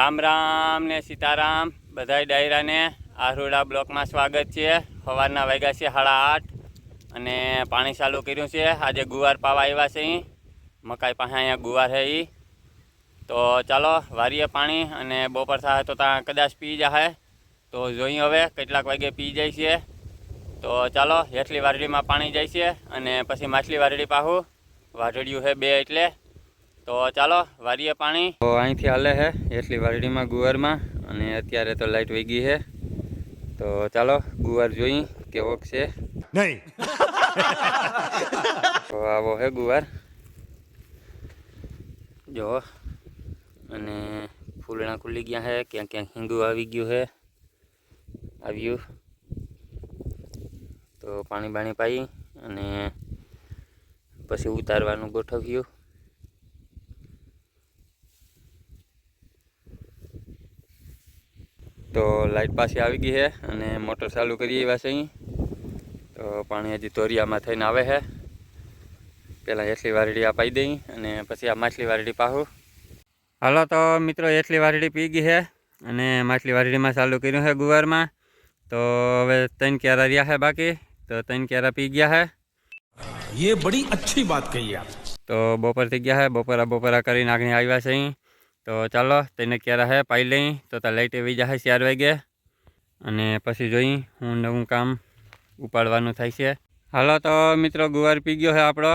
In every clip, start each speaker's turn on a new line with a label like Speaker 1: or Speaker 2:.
Speaker 1: રામ રામ ને સીતારામ. બધાય ડાયરાને આહરોડા બ્લોકમાં સ્વાગત છે. સવારના વાગ્યા છે સાડા આઠ અને પાણી ચાલુ કર્યું છે. આજે ગુવાર પાવા આવ્યા છે અહીં. મકાઈ પાસે અહીંયા ગુવાર છે એ તો ચાલો, વારીએ પાણી અને બપોર થાય તો ત્યાં કદાચ પી જાય તો જોઈએ હવે કેટલાક વાગે પી જાય છે. તો ચાલો, હેઠલી વારડીમાં પાણી જાય છે અને પછી માછલી વારડી પાછું વાઢડિયું છે બે એટલે તો ચાલો વારીએ પાણી. તો અહીંથી હાલે છે એટલી વારડીમાં ગુવારમાં અને અત્યારે તો લાઈટ વહી ગઈ છે તો ચાલો ગુવાર જોઈ કેવોક છે.
Speaker 2: નહીં.
Speaker 1: તો આવો છે ગુવાર. જો અને ફૂલણા ખુલી ગયા છે ક્યાંક ક્યાંક હિંગુ આવી ગયું છે આવ્યું. તો પાણી બાણી પાઈ અને પછી ઉતારવાનું ગોઠવ્યું. તો લાઈટ પાછી આવી ગઈ છે અને મોટર ચાલુ કરી એવા છે અહીં તો પાણી હજી તોરિયામાં થઈને આવે છે પહેલાં એટલી વારડી અપાઈ દઈ અને પછી આ માછલી વારડી પાછું હાલો તો મિત્રો એટલી વારડી પી ગઈ છે અને માછલી વારડીમાં ચાલુ કર્યું છે ગુવારમાં તો હવે ત્રણ ક્યારા રહ્યા છે બાકી તો ત્રણ ક્યારા પી ગયા છે
Speaker 2: ये बड़ी अच्छी बात कही आप
Speaker 1: તો બપોર થઈ ગયા છે બપોરા બપોરા કરીને આગળ આવ્યા છે અહીં તો ચાલો, તેને ક્યારે હે પાઈ લઈ. તો ત્યાં લાઈટ એવી જાય ચાર વાગે. અને પછી જોઈ હું નવું કામ ઉપાડવાનું થાય છે. હાલો, તો મિત્રો, ગુવાર પી ગયો છે આપણો.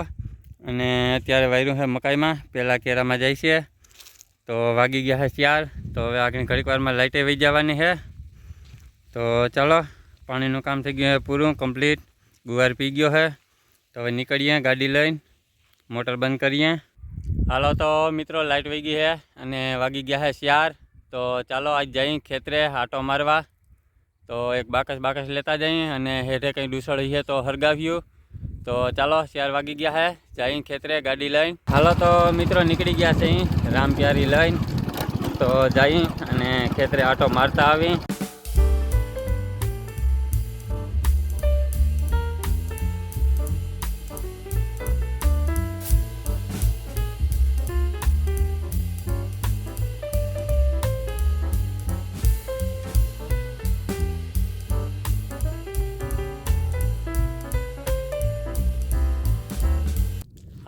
Speaker 1: અને અત્યારે વાયરું છે મકાઈમાં. પહેલાં કેરામાં જાય છે. તો વાગી ગયા છે ચાર. તો હવે આગળ ઘડીક વારમાં લાઈટે વહી જવાની છે તો ચાલો, પાણીનું કામ થઈ ગયું છે પૂરું કમ્પ્લીટ ગુવાર પી ગયો છે તો હવે નીકળીએ ગાડી લઈને. મોટર બંધ કરીએ. હાલો તો મિત્રો લાઇટ વહી ગઈ છે અને વાગી ગયા છે શિયાર તો ચાલો આજ જઈ ખેતરે આટો મારવા. તો એક બાકસ બાકસ લેતા જઈએ અને હેઠે કંઈ ડૂસળ છે તો હરગાવ્યું તો ચાલો શિયાર વાગી ગયા છે. જઈ ખેતરે ગાડી લઈને. હાલો તો મિત્રો, નીકળી ગયા છે રામ પ્યારી લઈને. તો જઈ અને ખેતરે આટો મારતા આવી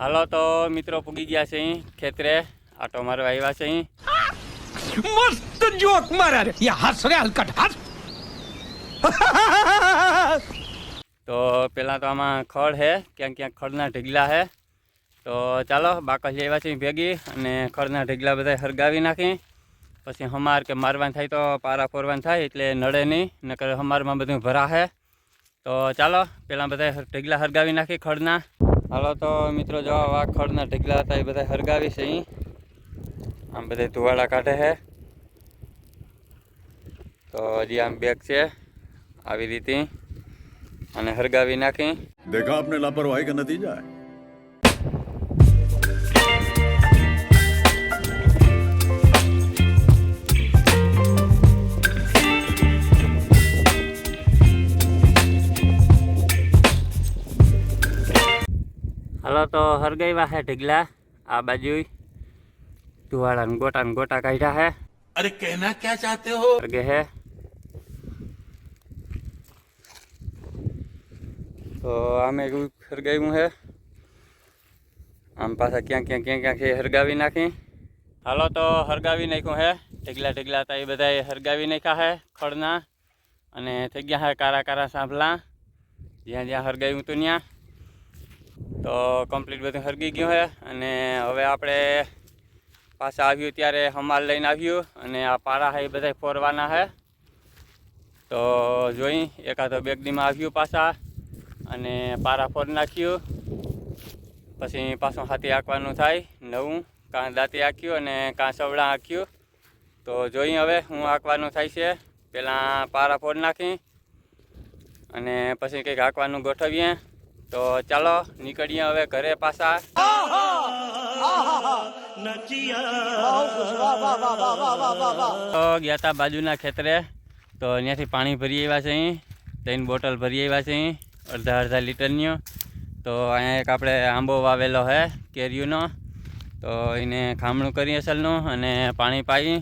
Speaker 1: હાલો તો મિત્રો પૂગી ગયા છે ખેતરે. આટો મારો આવ્યા છે
Speaker 2: મસ્ત જોક મારા રે. યા હસ રે હલકટ હસ.
Speaker 1: તો પહેલાં તો આમાં ખડ હે ક્યાંક ક્યાંક ખડના ઢીગલા હે. તો ચાલો બાકસ આવ્યા છે ભેગી અને ખડના ઢીગલા બધા હરગાવી નાખી. પછી હમાર કે મારવાનું થાય તો પારા ફોરવાનું થાય એટલે નડે નહીં નકર હમારમાં બધું ભરા હે તો ચાલો પહેલાં બધા ઢીગલા હરગાવી નાખી ખડના. હાલો તો મિત્રો જો વાખડના ઢગલા હતા એ બધા હરગાવી છે આમ બધા ધુવાડા કાઢે છે. તો હજી આમ બેગ છે આવી રીતે. અને હરગાવી નાખી.
Speaker 3: દેખા આપને લાપરવાહી કે
Speaker 1: જાય તો હરગાવ્યા છે ઢીગલા આ બાજુ જુવાળા ને ગોટા ગોટા કાઢ્યા હે.
Speaker 2: અરે કહેના ક્યાં ચાહતે હો?
Speaker 1: હરગે હે. તો આમે હરગાવ્યું હે. આમ પાછા ક્યાં ક્યાં ક્યાં ક્યાં હરગાવી નાખી. હાલો તો હરગાવી નાખ્યું હે. ઢીગલા ઢીગલા હતા એ બધાએ હરગાવી નાખ્યા હે ખડના. અને થઈ ગયા હે કારા કારા સાંભલા. જ્યાં જ્યાં હરગાયું હતું ત્યાં. તો કમ્પ્લીટ બધું હરગી ગયું છે અને હવે આપણે પાછા આવ્યું ત્યારે હમાલ લઈને આવ્યું અને આ પારા છે એ બધા ફોરવાના છે તો જોઈ એકાદો બેગડીમાં આવ્યું પાછા અને પારા ફોર નાખ્યું. પછી પાછું હાથી આંકવાનું થાય, નવું કાં દાંતી આંક્યું અને કાં સવડા આંક્યું તો જોઈ હવે હું આંકવાનું થાય છે. પહેલાં પારા ફોડ નાખી અને પછી કંઈક આંકવાનું ગોઠવીએ. તો ચાલો નીકળીએ હવે ઘરે પાછા. તો ગયા હતા બાજુના ખેતરે. તો ત્યાંથી પાણી ભરી આવ્યા છે ત્રણ બોટલ ભરી આવ્યા છે અહીં. અડધા અડધા લીટરની તો અહીંયા એક આપણે આંબો વાવેલો છે કેરીઓનો. તો એને ખામણું કરી અસલનું અને પાણી પાઈ.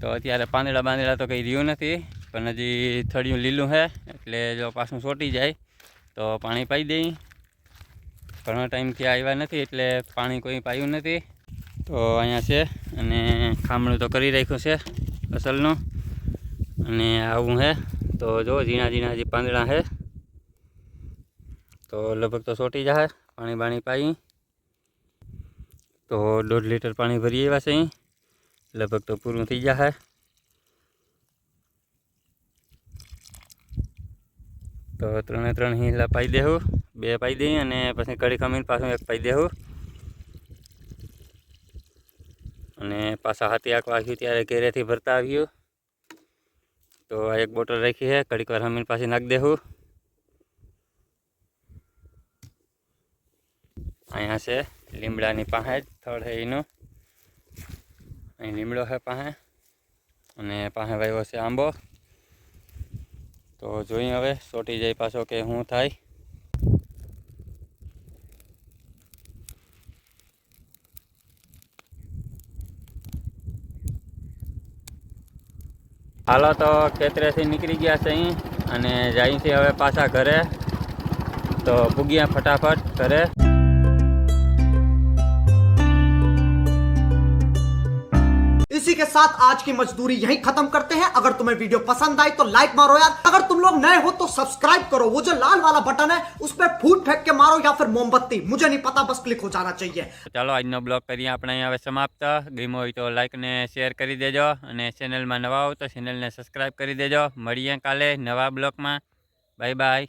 Speaker 1: તો અત્યારે પાંદડા બાંદડા તો કંઈ રહ્યું નથી, પણ હજી થળિયું લીલું છે એટલે જો પાછું સોટી જાય. તો પાણી પાઈ દઈ. ઘણો ટાઈમથી આવ્યા નથી, એટલે પાણી કોઈ પાયું નથી. તો અહીંયા છે અને ખામણું તો કરી રાખ્યું છે અસલનું અને આવું છે તો જો ઝીણા ઝીણા જે પાંદડા છે તો લગભગ તો સોટી જાય પાણી બાણી પાઈ. તો દોઢ લીટર પાણી ભરી આવ્યા છે અહીં. લગભગ તો પૂરું થઈ જશે તો ત્રણે ત્રણ હિલા પાઈ દેવું બે પાઈ દઈએ અને પછી કઢી ખમીને પાછું એક પાઈ દેવું અને પાછા હાથી આંખ વાગ્યું ત્યારે ઘેરેથી ભરતા આવ્યું તો આ એક બોટલ રાખી છે કડીક વાર હમીને પાછી નાખી દેવું અહીંયા છે લીમડાની પાસે થડ છે એનું. અહીં લીમડો છે પાસે અને પાસે વાવ્યો છે આંબો. તો જોઈ હવે, ચોટી જાય પાછો કે શું થાય. હાલો તો ખેતરેથી નીકળી ગયા છે અહીં અને જાય છે હવે પાછા ઘરે. તો પૂગ્યા ફટાફટ ઘરે.
Speaker 4: के साथ आज की मजदूरी यहीं खत्म करते हैं अगर तुम्हें वीडियो पसंद आई तो लाइक मारो यार अगर तुम लोग नए हो तो सब्सक्राइब करो वो जो लाल वाला बटन है उस पर फूट फेंक के मारो या फिर मोमबत्ती मुझे नहीं पता बस क्लिक हो जाना चाहिए
Speaker 1: ચાલો આજનો બ્લોગ કરીએ આપણે અહીં હવે સમાપ્ત ગમ્યો હોય તો લાઈક ને શેર કરી દેજો અને ચેનલમાં નવા હો તો ચેનલને સબસ્ક્રાઈબ કરી દેજો મળીએ કાલે નવા બ્લોગમાં બાય બાય